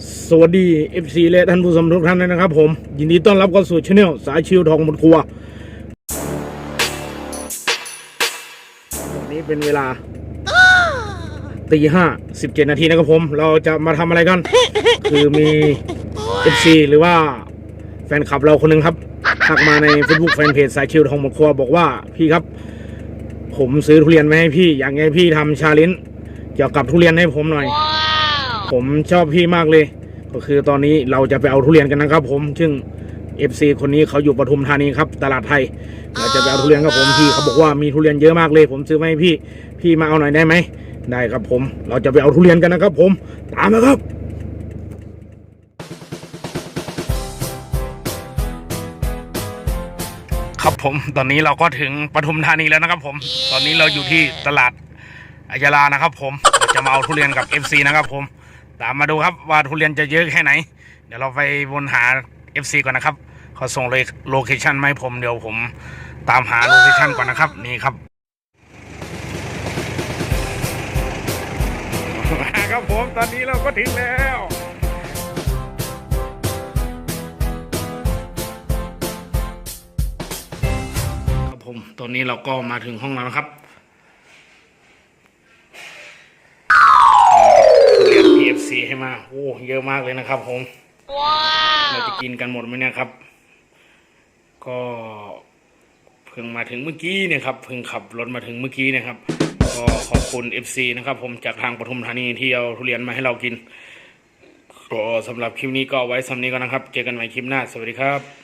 สวัสดี FC และท่านผู้ชมทุกท่านด้วยนะครับผม ยินดีต้อนรับเข้าสู่ช anel สายชิวทองหมดครัว วันนี้เป็นเวลาตีห้าสิบเจ็ดนาทีนะครับผม เราจะมาทำอะไรกัน คือมี FC หรือว่าแฟนคลับเราคนหนึ่งครับทักมาใน Facebook แฟนเพจสายชิวทองหมดครัวบอกว่าพี่ครับ ผมซื้อทุเรียนมาให้พี่ อยากให้พี่ทำชาเลนจ์เกี่ยวกับทุเรียนให้ผมหน่อย ผมชอบพี่มากเลย ก็คือตอนนี้เราจะไปเอาทุเรียนกันนะครับ ผมซึ่ง FC คนนี้เขาอยู่ปทุมธานีครับตลาดไทยเราจะไปเอาทุเรียนครับผมพี่เขาบอกว่ามีทุเรียนเยอะมากเลย ผมซื้อมาให้พี่พี่มาเอาหน่อยได้ไหมได้ครับผม เราจะไปเอาทุเรียนกันนะครับ ผมตามมาครับครับผมตอนนี้เราก็ถึงปทุมธานีแล้วนะครับผม ตอนนี้เราอยู่ที่ตลาด อายาลานะครับ ผมเราจะมาเอาทุเรียนกับ FC นะครับ ผมตามมาดูครับว่าทุเรียนจะเยอะแค่ไหน เดี๋ยวเราไปวนหา FC ก่อนนะครับเขาส่งเลยโลเคชันมาให้ผมเดี๋ยวผมตามหาโลเคชันก่อนนะครับนี่ครับครับผมตอนนี้เราก็ถึงแล้วครับผมตอนนี้เราก็มาถึงห้องแล้วนะครับ มาโอ้เยอะมากเลยนะครับผมเราจะกินกันหมดไหมเนี่ยครับ ก็เพิ่งมาถึงเมื่อกี้เนี่ยครับเพิ่งขับรถมาถึงเมื่อกี้เนะครับ ก็ขอบคุณ FC นะครับ ผมจากทางปทุมธานีที่เอาทุเรียนมาให้เรากินก็สำหรับคลิปนี้ก็เอาไว้สำนี้ก่อนนะครับ เจอกันใหม่คลิปหน้า สวัสดีครับ